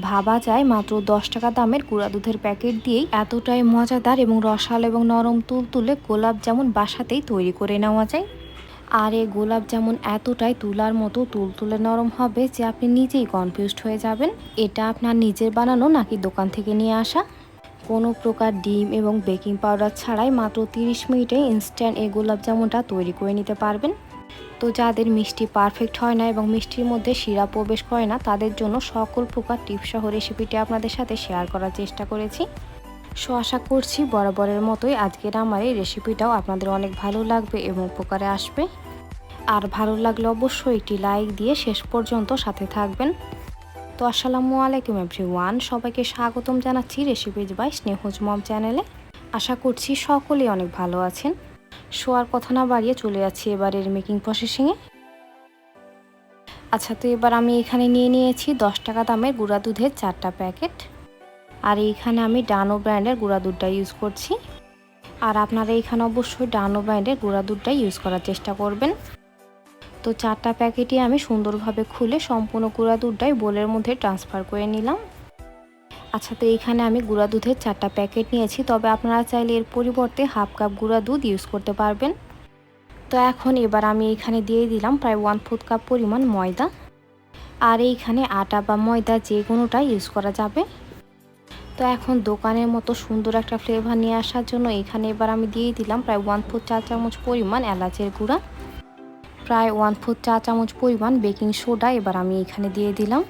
ভাবা যায় মাত্র দশ টাকা দামের গুঁড়া দুধের প্যাকেট দিয়েই এতটাই মজাদার এবং রসাল এবং নরম তুলতুলে গোলাপ যেমন বাসাতেই তৈরি করে নেওয়া যায়। আর এই গোলাপ যেমন এতটাই তুলার মতো তুলতুলে নরম হবে যে আপনি নিজেই কনফিউজড হয়ে যাবেন। এটা আপনার নিজের বানানো নাকি দোকান থেকে নিয়ে আসা? কোনো প্রকার ডিম এবং বেকিং পাউডার ছাড়াই মাত্র 30 মিনিটে ইনস্ট্যান্ট এই গোলাপ জামুনটা তৈরি করে নিতে পারবেন। তো যাদের মিষ্টি পারফেক্ট হয় না এবং মিষ্টির মধ্যে শিরা প্রবেশ করে না, তাদের জন্য সকল প্রকার টিপসহ রেসিপিটি আপনাদের সাথে শেয়ার করার চেষ্টা করেছি। সো, আশা করছি বরাবরের মতোই আজকের আমার এই রেসিপিটাও আপনাদের অনেক ভালো লাগবে এবং উপকারে আসবে। আর ভালো লাগলে অবশ্যই একটি লাইক দিয়ে শেষ পর্যন্ত সাথে থাকবেন। তো, আসসালামু আলাইকুম এভরিওয়ান সবাইকে স্বাগতম জানাচ্ছি রেসিপিজ বাই স্নেহজ মম চ্যানেলে আশা করছি সকলেই অনেক ভালো আছেন। শোয়ার কথা না বাড়িয়ে চলে যাচ্ছি এবারের মেকিং প্রসেসিংয়ে আচ্ছা তো এবার আমি এখানে নিয়ে নিয়েছি দশ টাকা দামের গুঁড়া দুধের চারটা প্যাকেট। আর এইখানে আমি ডানো ব্র্যান্ডের গুঁড়া দুধটা ইউজ করছি। আর আপনারা এখানে অবশ্যই ডানো ব্র্যান্ডের গুঁড়া দুধটাই ইউজ করার চেষ্টা করবেন। তো চারটা প্যাকেটই আমি সুন্দরভাবে খুলে সম্পূর্ণ গুঁড়া দুধটাই বোলের মধ্যে ট্রান্সফার করে নিলাম। আচ্ছা তো এইখানে আমি গুঁড়া দুধের চারটা প্যাকেট নিয়েছি। তবে আপনারা চাইলে এর পরিবর্তে হাফ কাপ গুঁড়া দুধ ইউজ করতে পারবেন। তো এখন এবার আমি এখানে দিয়ে দিলাম প্রায় ওয়ান ফোর্থ কাপ পরিমাণ ময়দা। আর এইখানে আটা বা ময়দা যে কোনোটাই ইউজ করা যাবে। তো এখন দোকানের মতো সুন্দর একটা ফ্লেভার নিয়ে আসার জন্য এখানে এবার আমি দিয়ে দিলাম প্রায় ওয়ান ফোর চা চামচ পরিমাণ এলাচের গুঁড়া। প্রায় ওয়ান ফোর চা চামচ পরিমাণ বেকিং সোডা এবার আমি এখানে দিয়ে দিলাম।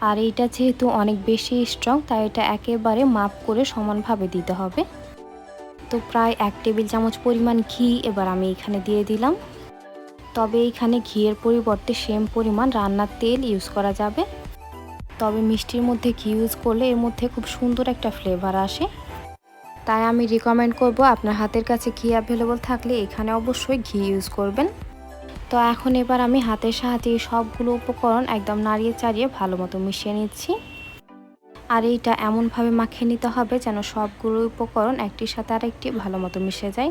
আর এইটা যেহেতু অনেক বেশি স্ট্রং তাই এটা একেবারে মাপ করে সমানভাবে দিতে হবে। তো প্রায় এক টেবিল চামচ পরিমাণ ঘি এবার আমি এখানে দিয়ে দিলাম। তবে এইখানে ঘিয়ের পরিবর্তে সেম পরিমাণ রান্নার তেল ইউজ করা যাবে। তবে মিষ্টির মধ্যে ঘি ইউজ করলে এর মধ্যে খুব সুন্দর একটা ফ্লেভার আসে। তাই আমি রিকমেন্ড করব আপনার হাতের কাছে ঘি অ্যাভেলেবল থাকলে এখানে অবশ্যই ঘি ইউজ করবেন। তো এখন এবার আমি হাতের সাহায্যে সবগুলো উপকরণ একদম নাড়িয়ে চাড়িয়ে ভালো মতো মিশিয়ে নিচ্ছি। আর এইটা এমনভাবে মাখিয়ে নিতে হবে যেন সবগুলো উপকরণ একটির সাথে আরেকটি ভালো মতো মিশে যায়।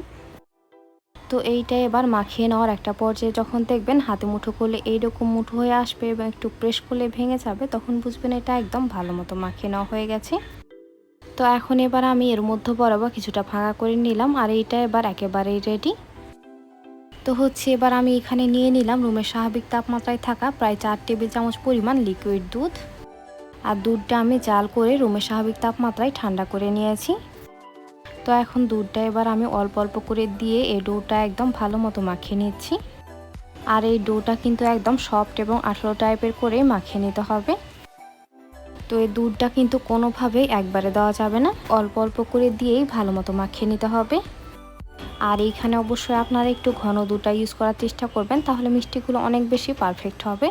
তো এইটা এবার মাখিয়ে নেওয়ার একটা পর্যায়ে যখন দেখবেন হাতে মুঠো করলে এইরকম মুঠো হয়ে আসবে এবং একটু প্রেস করলে ভেঙে যাবে, তখন বুঝবেন এটা একদম ভালো মতো মাখিয়ে নেওয়া হয়ে গেছে। তো এখন এবার আমি এর মধ্যে বরাবর কিছুটা ফাঁকা করে নিলাম আর এইটা এবার একেবারেই রেডি তো হচ্ছে এবার আমি এখানে নিয়ে নিলাম রুমের স্বাভাবিক তাপমাত্রায় থাকা প্রায় চার টেবিল চামচ পরিমাণ লিকুইড দুধ আর দুধটা আমি জাল করে রুমের স্বাভাবিক তাপমাত্রায় ঠান্ডা করে নিয়েছি। তো এখন দুধটা এবার আমি অল্প অল্প করে দিয়ে এই ডোটা একদম ভালো মতো মাখিয়ে নিচ্ছি। আর এই ডোটা কিন্তু একদম সফট এবং আঠেরো টাইপের করে মাখিয়ে নিতে হবে। তো এই দুধটা কিন্তু কোনোভাবেই একবারে দেওয়া যাবে না। অল্প অল্প করে দিয়েই ভালো মতো মাখিয়ে নিতে হবে। আর এইখানে অবশ্যই আপনারা একটু ঘন দুধটা ইউজ করার চেষ্টা করবেন, তাহলে মিষ্টিগুলো অনেক বেশি পারফেক্ট হবে।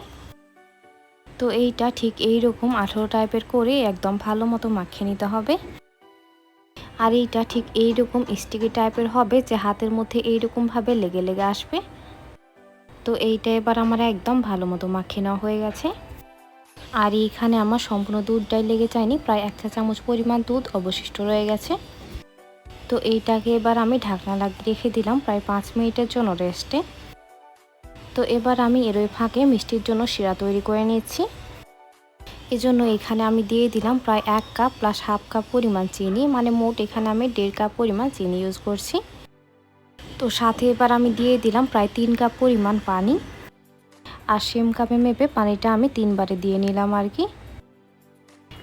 তো এইটা ঠিক এই রকম আঠেরো টাইপের করে একদম ভালো মতো মাখিয়ে নিতে হবে। আর এইটা ঠিক এই রকম স্টিকি টাইপের হবে যে হাতের মধ্যে এইরকমভাবে লেগে লেগে আসবে। তো এইটা এবার আমার একদম ভালো মতো মাখিয়ে নেওয়া হয়ে গেছে। আর এইখানে আমার সম্পূর্ণ দুধটাই লেগে যায়নি, প্রায় এক চা চামচ পরিমাণ দুধ অবশিষ্ট রয়ে গেছে। তো এইটাকে এবার আমি ঢাকনা লাগিয়ে রেখে দিলাম, প্রায় পাঁচ মিনিটের জন্য রেস্টে। তো এবার আমি এর ওই ফাঁকে মিষ্টির জন্য শিরা তৈরি করে নিচ্ছি। এজন্য এখানে আমি দিয়ে দিলাম প্রায় এক কাপ প্লাস হাফ কাপ পরিমাণ চিনি মানে মোট এখানে আমি দেড় কাপ পরিমাণ চিনি ইউজ করছি। তো সাথে এবার আমি দিয়ে দিলাম প্রায় তিন কাপ পরিমাণ পানি। আর সেম কাপে মেপে পানিটা আমি তিনবারে দিয়ে নিলাম আর কি।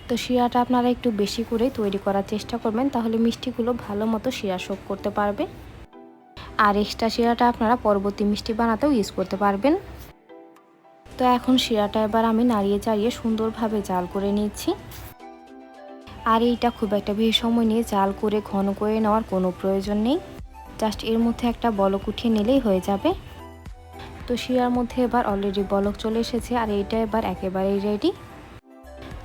তো শিরাটা আপনারা একটু বেশি করে তৈরি করার চেষ্টা করবেন, তাহলে মিষ্টিগুলো ভালো মতো শিরা শোক করতে পারবে। আর এক্সট্রা শিরাটা আপনারা পরবর্তী মিষ্টি বানাতেও ইউজ করতে পারবেন। তো এখন শিরাটা এবার আমি নাড়িয়ে চাড়িয়ে সুন্দরভাবে জাল করে নিচ্ছি। আর এইটা খুব একটা বেশি সময় নিয়ে জাল করে ঘন করে নেওয়ার কোনো প্রয়োজন নেই। জাস্ট এর মধ্যে একটা বলক উঠিয়ে নিলেই হয়ে যাবে। তো শিরার মধ্যে এবার অলরেডি বলক চলে এসেছে, আর এইটা এবার একেবারেই রেডি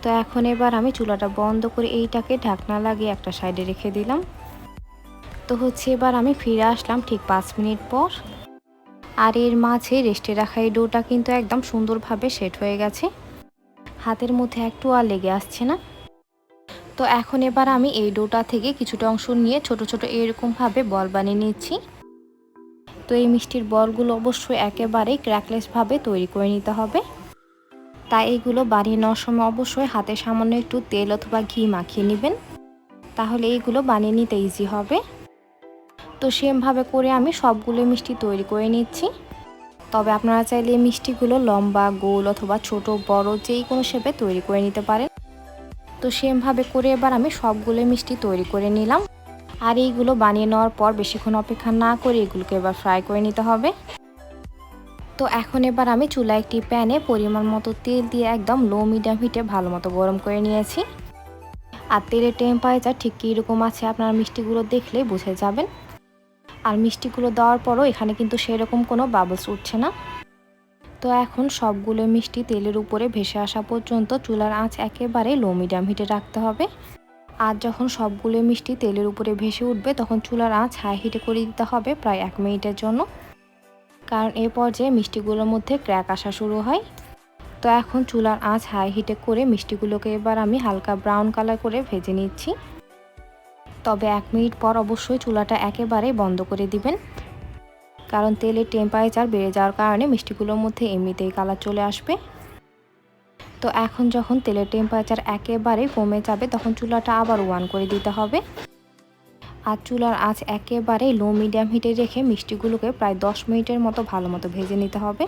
তো এখন এবার আমি চুলাটা বন্ধ করে এইটাকে ঢাকনা লাগিয়ে একটা সাইডে রেখে দিলাম। তো হচ্ছে এবার আমি ফিরে আসলাম ঠিক পাঁচ মিনিট পর। আর এর মাঝে রেস্টে রাখা এই ডোটা কিন্তু একদম সুন্দরভাবে সেট হয়ে গেছে। হাতের মধ্যে একটু আর লেগে আসছে না। তো এখন এবার আমি এই ডোটা থেকে কিছুটা অংশ নিয়ে ছোট ছোট এরকমভাবে বল বানিয়ে নিচ্ছি। তো এই মিষ্টির বলগুলো অবশ্যই একেবারেই ক্র্যাকলেসভাবে তৈরি করে নিতে হবে। তাই এইগুলো বানিয়ে নেওয়ার সময় অবশ্যই হাতে সামান্য একটু তেল অথবা ঘি মাখিয়ে নেবেন। তাহলে এইগুলো বানিয়ে নিতে ইজি হবে। তো সেমভাবে করে আমি সবগুলো মিষ্টি তৈরি করে নিচ্ছি। তবে আপনারা চাইলে মিষ্টিগুলো লম্বা, গোল অথবা ছোট, বড় যেই কোনো শেপে তৈরি করে নিতে পারেন। তো সেমভাবে করে এবার আমি সবগুলো মিষ্টি তৈরি করে নিলাম। আর এইগুলো বানিয়ে নেওয়ার পর বেশিক্ষণ অপেক্ষা না করে এগুলোকে এবার ফ্রাই করে নিতে হবে। তো এখন এবার আমি চুলা একটি প্যানে পরিমাণ মতো তেল দিয়ে একদম লো মিডিয়াম হিটে ভালো মতো গরম করে নিয়েছি। আর তেলের টেম্পারেচার ঠিক কীরকম আছে আপনারা মিষ্টিগুলো দেখলেই বুঝে যাবেন। আর মিষ্টিগুলো দেওয়ার পরও এখানে কিন্তু সেরকম কোনো বাবলস উঠছে না। তো এখন সবগুলো মিষ্টি তেলের উপরে ভেসে আসা পর্যন্ত চুলার আঁচ একেবারে লো মিডিয়াম হিটে রাখতে হবে। আর যখন সবগুলো মিষ্টি তেলের উপরে ভেসে উঠবে তখন চুলার আঁচ হাই হিটে করে দিতে হবে প্রায় এক মিনিটের জন্য। কারণ এ পর্যায়ে মিষ্টিগুলোর মধ্যে ক্র্যাক আসা শুরু হয়। তো এখন চুলার আঁচ হাই হিটে করে মিষ্টিগুলোকে এবার আমি হালকা ব্রাউন কালার করে ভেজে নিচ্ছি। তবে এক মিনিট পর অবশ্যই চুলাটা একেবারেই বন্ধ করে দিবেন। কারণ তেলের টেম্পারেচার বেড়ে যাওয়ার কারণে মিষ্টিগুলোর মধ্যে এমনিতেই কালার চলে আসবে। তো এখন যখন তেলের টেম্পারেচার একেবারে কমে যাবে, তখন চুলাটা আবার ওয়ান করে দিতে হবে। আর চুলার আঁচ একেবারে লো মিডিয়াম হিটে রেখে মিষ্টিগুলোকে প্রায় দশ মিনিটের মতো ভালো মতো ভেজে নিতে হবে।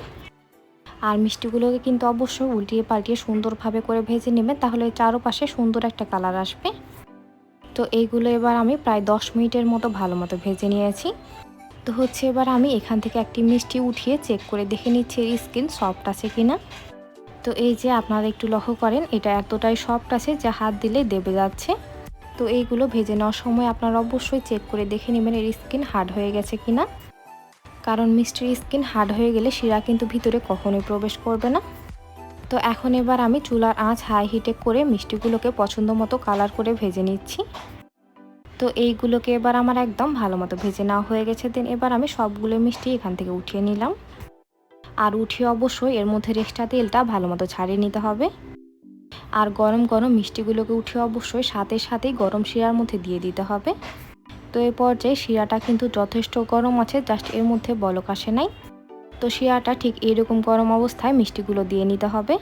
আর মিষ্টিগুলোকে কিন্তু অবশ্যই উল্টিয়ে পাল্টিয়ে সুন্দরভাবে করে ভেজে নেবে, তাহলে চারোপাশে সুন্দর একটা কালার আসবে। তো এইগুলো এবার আমি প্রায় দশ মিনিটের মতো ভালো মতো ভেজে নিয়েছি। তো হচ্ছে এবার আমি এখান থেকে একটি মিষ্টি উঠিয়ে চেক করে দেখে নিচ্ছি এর স্কিন সফট আছে কিনা। তো এই যে আপনারা একটু লক্ষ্য করেন, এটা এতটাই সফট আছে যে হাত দিলে দেবে যাচ্ছে। তো এইগুলো ভেজে নেওয়ার সময় আপনারা অবশ্যই চেক করে দেখে নেবেন এর স্কিন হার্ড হয়ে গেছে কিনা। কারণ মিষ্টির স্কিন হার্ড হয়ে গেলে শিরা কিন্তু ভিতরে কখনোই প্রবেশ করবে না। তো এখন এবার আমি চুলার আঁচ হাই হিটে করে মিষ্টিগুলোকে পছন্দ মতো কালার করে ভেজে নিচ্ছি। তো এইগুলোকে এবার আমার একদম ভালো মতো ভেজে নেওয়া হয়ে গেছে। দেন এবার আমি সবগুলো মিষ্টি এখান থেকে উঠিয়ে নিলাম। আর উঠিয়ে অবশ্যই এর মধ্যে এক্সট্রা তেলটা ভালো মতো ছাড়িয়ে নিতে হবে। আর গরম গরম মিষ্টিগুলোকে উঠিয়ে অবশ্যই সাথে সাথেই গরম শিরার মধ্যে দিয়ে দিতে হবে। তো এই পর্যায়ে শিরাটা কিন্তু যথেষ্ট গরম আছে, জাস্ট এর মধ্যে বলক আসে নাই। তো শিরাটা ঠিক এইরকম গরম অবস্থায় মিষ্টিগুলো দিয়ে নিতে হবে।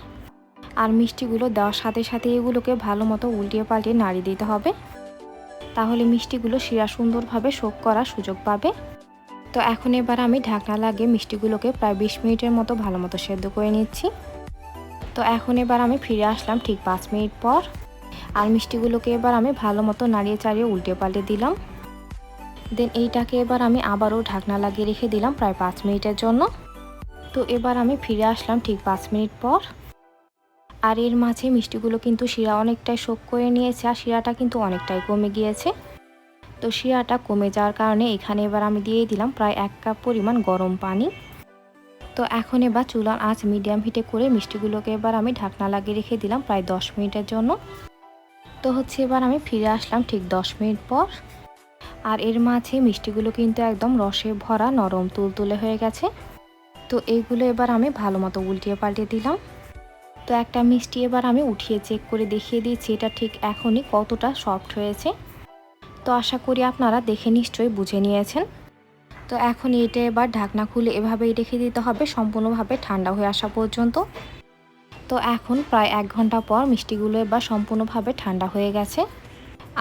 আর মিষ্টিগুলো দেওয়ার সাথে সাথে এগুলোকে ভালো মতো উল্টিয়ে পাল্টিয়ে নাড়িয়ে দিতে হবে। তাহলে মিষ্টিগুলো শিরা সুন্দরভাবে শোক করার সুযোগ পাবে। তো এখন এবার আমি ঢাকনা লাগিয়ে মিষ্টিগুলোকে প্রায় বিশ মিনিটের মতো ভালো মতো সেদ্ধ করে নিচ্ছি। তো এখন এবার আমি ফিরে আসলাম ঠিক পাঁচ মিনিট পর। আর মিষ্টিগুলোকে এবার আমি ভালো মতো নাড়িয়ে চাড়িয়ে উল্টে পাল্টে দিলাম। দেন এইটাকে এবার আমি আবারও ঢাকনা লাগিয়ে রেখে দিলাম প্রায় পাঁচ মিনিটের জন্য। তো এবার আমি ফিরে আসলাম ঠিক পাঁচ মিনিট পর। আর এর মাঝে মিষ্টিগুলো কিন্তু শিরা অনেকটাই শোক করে নিয়েছে আর শিরাটা কিন্তু অনেকটাই কমে গিয়েছে। তো শিরাটা কমে যাওয়ার কারণে এখানে এবার আমি দিয়ে দিলাম প্রায় এক কাপ পরিমাণ গরম পানি। তো এখন এবার চুলার আঁচ মিডিয়াম হিটে করে মিষ্টিগুলোকে এবার আমি ঢাকনা লাগিয়ে রেখে দিলাম প্রায় দশ মিনিটের জন্য। তো হচ্ছে এবার আমি ফিরে আসলাম ঠিক দশ মিনিট পর। আর এর মাঝে মিষ্টিগুলো কিন্তু একদম রসে ভরা, নরম, তুলতুলে হয়ে গেছে। তো এইগুলো এবার আমি ভালো মতো উল্টিয়ে পাল্টিয়ে দিলাম। তো একটা মিষ্টি এবার আমি উঠিয়ে চেক করে দেখিয়ে দিয়েছি, এটা ঠিক এখনই কতটা সফট হয়েছে। তো আশা করি আপনারা দেখে নিশ্চয়ই বুঝে নিয়েছেন। তো এখন এটা এবার ঢাকনা খুলে এভাবেই রেখে দিতে হবে, সম্পূর্ণভাবে ঠান্ডা হয়ে আসা পর্যন্ত। তো এখন প্রায় এক ঘণ্টা পর মিষ্টিগুলো এবার সম্পূর্ণভাবে ঠান্ডা হয়ে গেছে।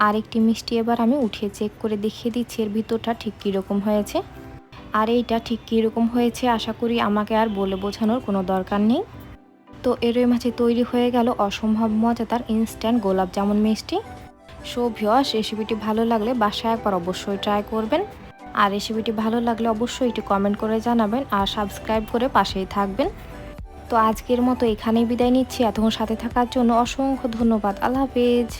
আর একটি মিষ্টি এবার আমি উঠিয়ে চেক করে দেখিয়ে দিচ্ছি এর ভিতরটা ঠিক কীরকম হয়েছে। আর এইটা ঠিক কীরকম হয়েছে আশা করি আমাকে আর বলে বোঝানোর কোনো দরকার নেই। তো এরই মাঝে তৈরি হয়ে গেল অসম্ভব মজাদার ইনস্ট্যান্ট গোলাপ জামুন মিষ্টি। সো ভিওয়াস রেসিপিটি ভালো লাগলে বাসায় একবার অবশ্যই ট্রাই করবেন। আর রেসিপিটি ভালো লাগলে অবশ্যই একটু কমেন্ট করে জানাবেন আর সাবস্ক্রাইব করে পাশেই থাকবেন। তো আজকের মতো এখানেই বিদায় নিচ্ছি। এতক্ষণ সাথে থাকার জন্য অসংখ্য ধন্যবাদ। আল্লাহ হাফেজ।